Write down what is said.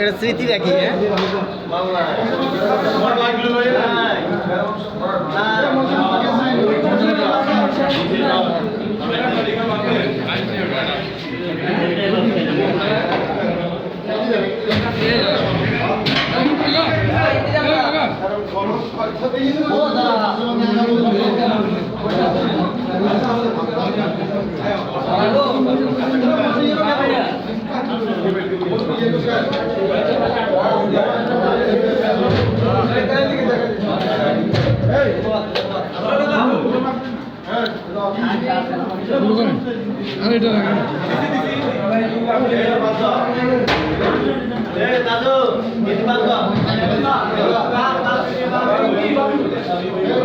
এটা স্মৃতি রাখি হ্যাঁ? আর এটা দাদু Amen.